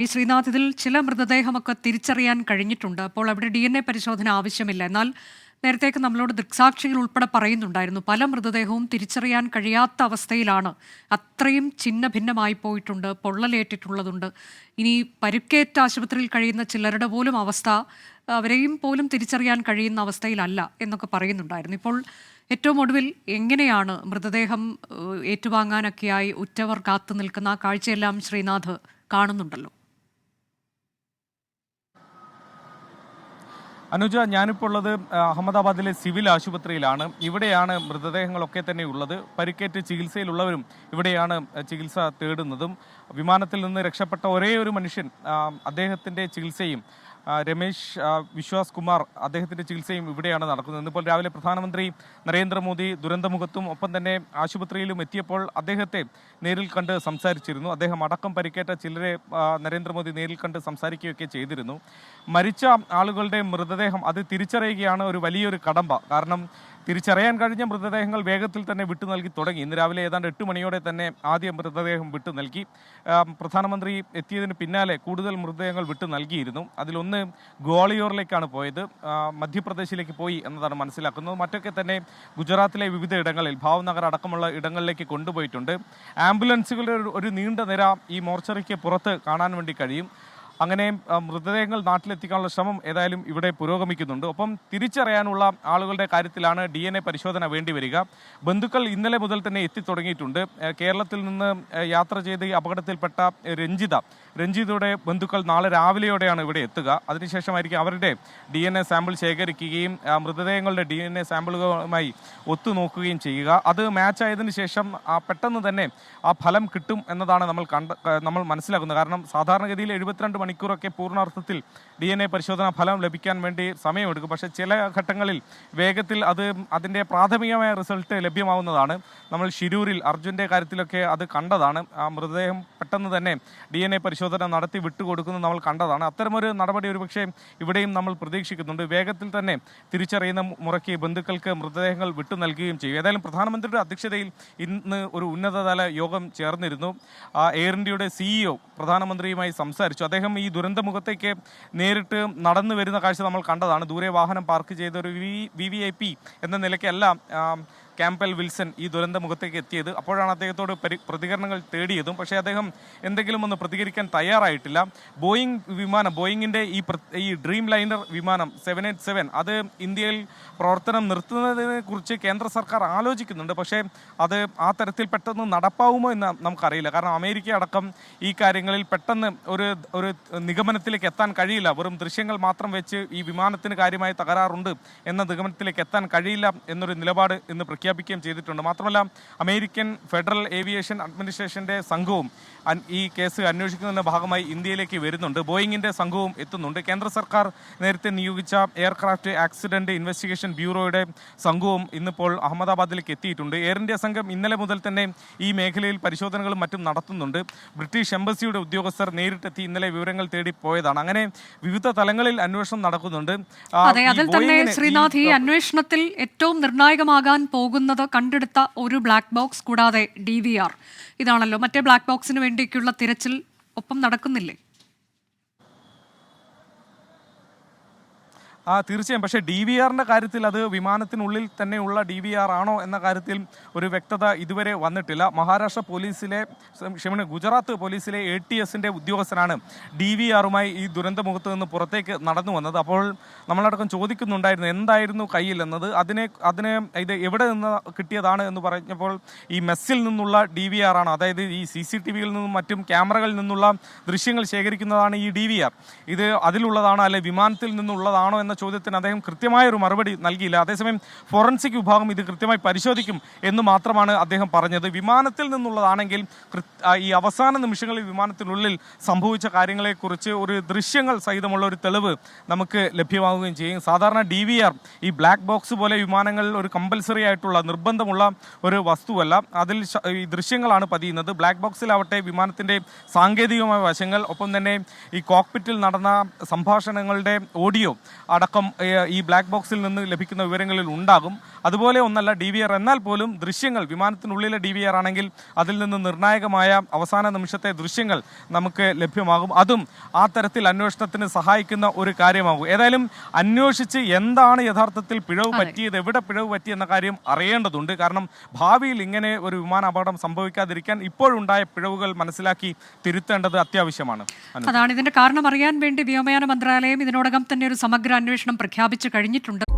ഈ ശ്രീനാഥ് ഇതിൽ ചില മൃതദേഹമൊക്കെ തിരിച്ചറിയാൻ കഴിഞ്ഞിട്ടുണ്ട്. അപ്പോൾ അവിടെ ഡി എൻ എ പരിശോധന ആവശ്യമില്ല. എന്നാൽ നേരത്തേക്ക് നമ്മളോട് ദൃക്സാക്ഷികൾ ഉൾപ്പെടെ പറയുന്നുണ്ടായിരുന്നു. പല മൃതദേഹവും തിരിച്ചറിയാൻ കഴിയാത്ത അവസ്ഥയിലാണ് അത്രയും ചിന്ന ഭിന്നമായി പോയിട്ടുണ്ട് പൊള്ളലേറ്റിട്ടുള്ളതുണ്ട്. ഇനി പരുക്കേറ്റ ആശുപത്രിയിൽ കഴിയുന്ന ചിലരുടെ പോലും അവസ്ഥ അവരെയും പോലും തിരിച്ചറിയാൻ കഴിയുന്ന അവസ്ഥയിലല്ല എന്നൊക്കെ പറയുന്നുണ്ടായിരുന്നു. ഇപ്പോൾ ഏറ്റവും ഒടുവിൽ എങ്ങനെയാണ് മൃതദേഹം ഏറ്റുവാങ്ങാനൊക്കെയായി ഉറ്റവർ കാത്തു നിൽക്കുന്ന ആ കാഴ്ചയെല്ലാം ശ്രീനാഥ് കാണുന്നുണ്ടല്ലോ. അനുജ ഞാനിപ്പോൾ ഉള്ളത് അഹമ്മദാബാദിലെ സിവിൽ ആശുപത്രിയിലാണ്. ഇവിടെയാണ് മൃതദേഹങ്ങളൊക്കെ തന്നെ ഉള്ളത്. പരിക്കേറ്റ് ചികിത്സയിലുള്ളവരും ഇവിടെയാണ് ചികിത്സ തേടുന്നതും. വിമാനത്തിൽ നിന്ന് രക്ഷപ്പെട്ട ഒരേ ഒരു മനുഷ്യൻ അദ്ദേഹത്തിന്റെ ചികിത്സയും രമേശ് വിശ്വാസ് കുമാർ അദ്ദേഹത്തിന്റെ ചികിത്സയും ഇവിടെയാണ് നടക്കുന്നത്. ഇന്നിപ്പോൾ രാവിലെ പ്രധാനമന്ത്രി നരേന്ദ്രമോദി ദുരന്തമുഖത്തും ഒപ്പം തന്നെ ആശുപത്രിയിലും എത്തിയപ്പോൾ അദ്ദേഹത്തെ നേരിൽ കണ്ട് സംസാരിച്ചിരുന്നു. അദ്ദേഹം അടക്കം പരിക്കേറ്റ ചിലരെ നരേന്ദ്രമോദി നേരിൽ കണ്ട് സംസാരിക്കുകയൊക്കെ ചെയ്തിരുന്നു. മരിച്ച ആളുകളുടെ മൃതദേഹം അത് തിരിച്ചറിയുകയാണ് ഒരു വലിയൊരു കടമ്പ. കാരണം തിരിച്ചറിയാൻ കഴിഞ്ഞ മൃതദേഹങ്ങൾ വേഗത്തിൽ തന്നെ വിട്ടു നൽകി തുടങ്ങി. ഇന്ന് രാവിലെ ഏതാണ്ട് എട്ട് മണിയോടെ തന്നെ ആദ്യ മൃതദേഹം വിട്ടു നൽകി. പ്രധാനമന്ത്രി എത്തിയതിന് പിന്നാലെ കൂടുതൽ മൃതദേഹങ്ങൾ വിട്ടു നൽകിയിരുന്നു. അതിലൊന്ന് ഗ്വാളിയോറിലേക്കാണ് പോയത്. മധ്യപ്രദേശിലേക്ക് പോയി എന്നതാണ് മനസ്സിലാക്കുന്നത്. മറ്റൊക്കെ തന്നെ ഗുജറാത്തിലെ വിവിധ ഇടങ്ങളിൽ ഭാവ്നഗർ അടക്കമുള്ള ഇടങ്ങളിലേക്ക് കൊണ്ടുപോയിട്ടുണ്ട്. ആംബുലൻസുകളുടെ ഒരു- നീണ്ട നിര ഈ മോർച്ചറിക്ക് പുറത്ത് കാണാൻ വേണ്ടി കഴിയും. അങ്ങനെ മൃതദേഹങ്ങൾ നാട്ടിലെത്തിക്കാനുള്ള ശ്രമം ഏതായാലും ഇവിടെ പുരോഗമിക്കുന്നുണ്ട്. ഒപ്പം തിരിച്ചറിയാനുള്ള ആളുകളുടെ കാര്യത്തിലാണ് ഡി എൻ എ പരിശോധന വേണ്ടി വരിക. ബന്ധുക്കൾ ഇന്നലെ മുതൽ തന്നെ എത്തിത്തുടങ്ങിയിട്ടുണ്ട് കേരളത്തിൽ നിന്ന് യാത്ര ചെയ്ത് അപകടത്തിൽപ്പെട്ട രഞ്ജിത. രഞ്ജിതയുടെ ബന്ധുക്കൾ നാളെ രാവിലെയോടെയാണ് ഇവിടെ എത്തുക. അതിനുശേഷമായിരിക്കും അവരുടെ ഡി എൻ എ സാമ്പിൾ ശേഖരിക്കുകയും മൃതദേഹങ്ങളുടെ ഡി എൻ എ സാമ്പിളുകളുമായി ഒത്തുനോക്കുകയും ചെയ്യുക. അത് മാച്ച് ആയതിനു ശേഷം ആ പെട്ടെന്ന് തന്നെ ആ ഫലം കിട്ടും എന്നതാണ് നമ്മൾ കണ്ട നമ്മൾ മനസ്സിലാക്കുന്നത്. കാരണം സാധാരണഗതിയിൽ എഴുപത്തിരണ്ട് മണിക്കൂറൊക്കെ പൂർണാർത്ഥത്തിൽ ഡി എൻ എ പരിശോധന ഫലം ലഭിക്കാൻ വേണ്ടി സമയമെടുക്കും. പക്ഷേ ചില ഘട്ടങ്ങളിൽ വേഗത്തിൽ അത് അതിന്റെ പ്രാഥമികമായ റിസൾട്ട് ലഭ്യമാവുന്നതാണ്. നമ്മൾ ഷിരൂരിൽ അർജുന്റെ കാര്യത്തിലൊക്കെ അത് കണ്ടതാണ്. ആ മൃതദേഹം പെട്ടെന്ന് തന്നെ ഡി എൻ എ പരിശോധന നടത്തി വിട്ടുകൊടുക്കുന്നത് നമ്മൾ കണ്ടതാണ്. അത്തരമൊരു നടപടി ഒരുപക്ഷെ ഇവിടെയും നമ്മൾ പ്രതീക്ഷിക്കുന്നുണ്ട്. വേഗത്തിൽ തന്നെ തിരിച്ചറിയുന്ന മുറയ്ക്ക് ബന്ധുക്കൾക്ക് മൃതദേഹങ്ങൾ വിട്ടു നൽകുകയും ചെയ്യും. ഏതായാലും പ്രധാനമന്ത്രിയുടെ അധ്യക്ഷതയിൽ ഇന്ന് ഒരു ഉന്നതതല യോഗം ചേർന്നിരുന്നു. എയർ ഇന്ത്യയുടെ സിഇഒ പ്രധാനമന്ത്രിയുമായി സംസാരിച്ചു. അദ്ദേഹം ദുരന്തമുഖത്തേക്ക് നേരിട്ട് നടന്നു വരുന്ന കാഴ്ച നമ്മൾ കണ്ടതാണ് ദൂരെ വാഹനം പാർക്ക് ചെയ്ത ഒരു വി വി ഐ പി എന്ന നിലയ്ക്കല്ല ക്യാമ്പൽ വിൽസൺ ഈ ദുരന്ത മുഖത്തേക്ക് എത്തിയത്. അപ്പോഴാണ് അദ്ദേഹത്തോട് പരി പ്രതികരണങ്ങൾ തേടിയതും. പക്ഷേ അദ്ദേഹം എന്തെങ്കിലും ഒന്ന് പ്രതികരിക്കാൻ തയ്യാറായിട്ടില്ല. ബോയിങ് വിമാനം ബോയിങ്ങിന്റെ ഈ ഈ ഡ്രീം ലൈനർ വിമാനം സെവൻ എയ്റ്റ് സെവൻ അത് ഇന്ത്യയിൽ പ്രവർത്തനം നിർത്തുന്നതിനെ കുറിച്ച് കേന്ദ്ര സർക്കാർ ആലോചിക്കുന്നുണ്ട്. പക്ഷേ അത് ആ തരത്തിൽ പെട്ടെന്ന് നടപ്പാവുമോ എന്ന് നമുക്കറിയില്ല. കാരണം അമേരിക്ക അടക്കം ഈ കാര്യങ്ങളിൽ പെട്ടെന്ന് ഒരു ഒരു നിഗമനത്തിലേക്ക് എത്താൻ കഴിയില്ല. വെറും ദൃശ്യങ്ങൾ മാത്രം വെച്ച് ഈ വിമാനത്തിന് കാര്യമായി തകരാറുണ്ട് എന്ന നിഗമനത്തിലേക്ക് എത്താൻ കഴിയില്ല എന്നൊരു നിലപാട് ഇന്ന് പ്രഖ്യാപിക്കുകയും ചെയ്തിട്ടുണ്ട്. മാത്രമല്ല അമേരിക്കൻ ഫെഡറൽ ഏവിയേഷൻ അഡ്മിനിസ്ട്രേഷന്റെ സംഘവും ഈ കേസ് അന്വേഷിക്കുന്നതിന്റെ ഭാഗമായി ഇന്ത്യയിലേക്ക് വരുന്നുണ്ട്. ബോയിങ്ങിന്റെ സംഘവും എത്തുന്നുണ്ട്. കേന്ദ്ര സർക്കാർ നേരത്തെ നിയോഗിച്ച എയർക്രാഫ്റ്റ് ആക്സിഡന്റ് ഇൻവെസ്റ്റിഗേഷൻ ബ്യൂറോയുടെ സംഘവും ഇന്നിപ്പോൾ അഹമ്മദാബാദിലേക്ക് എത്തിയിട്ടുണ്ട്. എയർ ഇന്ത്യ സംഘം ഇന്നലെ മുതൽ തന്നെ ഈ മേഖലയിൽ പരിശോധനകളും മറ്റും നടത്തുന്നുണ്ട്. ബ്രിട്ടീഷ് എംബസിയുടെ ഉദ്യോഗസ്ഥർ നേരിട്ടെത്തി ഇന്നലെ വിവരങ്ങൾ തേടി പോയതാണ്. അങ്ങനെ വിവിധ തലങ്ങളിൽ അന്വേഷണം നടക്കുന്നുണ്ട്. അതെ അതിൽ തന്നെ ശ്രീനാഥ് ഈ അന്വേഷണത്തിൽ ഏറ്റവും നിർണായകമാകാൻ പോകുന്നത് കണ്ടെടുത്ത ഒരു ബ്ലാക്ക് ബോക്സ് കൂടാതെ ഡി ഇതാണല്ലോ. മറ്റേ ബ്ലാക്ക് ബോക്സിന് വേണ്ടിയൊക്കെയുള്ള തിരച്ചിൽ ഒപ്പം നടക്കുന്നില്ലേ? തീർച്ചയായും. പക്ഷേ ഡി വി ആറിന്റെ കാര്യത്തിൽ അത് വിമാനത്തിനുള്ളിൽ തന്നെയുള്ള ഡി വി ആർ ആണോ എന്ന കാര്യത്തിൽ ഒരു വ്യക്തത ഇതുവരെ വന്നിട്ടില്ല. മഹാരാഷ്ട്ര പോലീസിലെ ക്ഷമ ഗുജറാത്ത് പോലീസിലെ എ ടി എസിന്റെ ഉദ്യോഗസ്ഥനാണ് ഡി വി ആറുമായി ഈ ദുരന്തമുഖത്ത് നിന്ന് പുറത്തേക്ക് നടന്നു വന്നത്. അപ്പോൾ നമ്മളടക്കം ചോദിക്കുന്നുണ്ടായിരുന്നു എന്തായിരുന്നു കയ്യിൽ എന്നത് അതിനെ അതിനെ ഇത് എവിടെ നിന്ന് കിട്ടിയതാണ് എന്ന് പറഞ്ഞപ്പോൾ ഈ മെസ്സിൽ നിന്നുള്ള ഡി വി ആർ ആണ്. അതായത് ഈ സി സി ടി വിയിൽ നിന്നും മറ്റും ക്യാമറകളിൽ നിന്നുള്ള ദൃശ്യങ്ങൾ ശേഖരിക്കുന്നതാണ് ഈ ഡി വി ആർ. ഇത് അതിലുള്ളതാണോ അല്ലെ വിമാനത്തിൽ നിന്നുള്ളതാണോ എന്ന ചോദ്യത്തിന് അദ്ദേഹം കൃത്യമായ ഒരു മറുപടി നൽകിയില്ല. അതേസമയം ഫോറൻസിക് വിഭാഗം ഇത് കൃത്യമായി പരിശോധിക്കും എന്ന് മാത്രമാണ് അദ്ദേഹം പറഞ്ഞത്. വിമാനത്തിൽ നിന്നുള്ളതാണെങ്കിൽ ഈ അവസാന നിമിഷങ്ങളിൽ വിമാനത്തിനുള്ളിൽ സംഭവിച്ച കാര്യങ്ങളെക്കുറിച്ച് ഒരു ദൃശ്യങ്ങൾ സഹിതമുള്ള ഒരു തെളിവ് നമുക്ക് ലഭ്യമാവുകയും ചെയ്യും. സാധാരണ ഡി ഈ ബ്ലാക്ക് ബോക്സ് പോലെ വിമാനങ്ങളിൽ ഒരു കമ്പൽസറി ആയിട്ടുള്ള നിർബന്ധമുള്ള ഒരു വസ്തുവല്ല. അതിൽ ഈ ദൃശ്യങ്ങളാണ് പതിയുന്നത്. ബ്ലാക്ക് ബോക്സിലാവട്ടെ വിമാനത്തിന്റെ സാങ്കേതികമായ വശങ്ങൾ ഒപ്പം തന്നെ ഈ കോക്പിറ്റിൽ നടന്ന സംഭാഷണങ്ങളുടെ ഓഡിയോ അടക്കം ഈ ബ്ലാക്ക് ബോക്സിൽ നിന്ന് ലഭിക്കുന്ന വിവരങ്ങളിൽ ഉണ്ടാകും. അതുപോലെ ഒന്നല്ല ഡി വി ആർ എന്നാൽ പോലും ദൃശ്യങ്ങൾ വിമാനത്തിനുള്ളിലെ ഡി വി ആർ ആണെങ്കിൽ അതിൽ നിന്ന് നിർണായകമായ അവസാന നിമിഷത്തെ ദൃശ്യങ്ങൾ നമുക്ക് ലഭ്യമാകും. അതും ആ തരത്തിൽ അന്വേഷണത്തിന് സഹായിക്കുന്ന ഒരു കാര്യമാകും. ഏതായാലും അന്വേഷിച്ച് എന്താണ് യഥാർത്ഥത്തിൽ പിഴവ് പറ്റിയത് എവിടെ പിഴവ് പറ്റി എന്ന കാര്യം അറിയേണ്ടതുണ്ട്. കാരണം ഭാവിയിൽ ഇങ്ങനെ ഒരു വിമാന അപകടം സംഭവിക്കാതിരിക്കാൻ ഇപ്പോഴുണ്ടായ പിഴവുകൾ മനസ്സിലാക്കി തിരുത്തേണ്ടത് അത്യാവശ്യമാണ്. അതാണ് ഇതിന്റെ കാരണം. അറിയാൻ വേണ്ടി വ്യോമയാന മന്ത്രാലയം ഇതിനോടകം തന്നെ ഒരു സമഗ്ര അന്വേഷണം പ്രഖ്യാപിച്ചു കഴിഞ്ഞിട്ടുണ്ട്.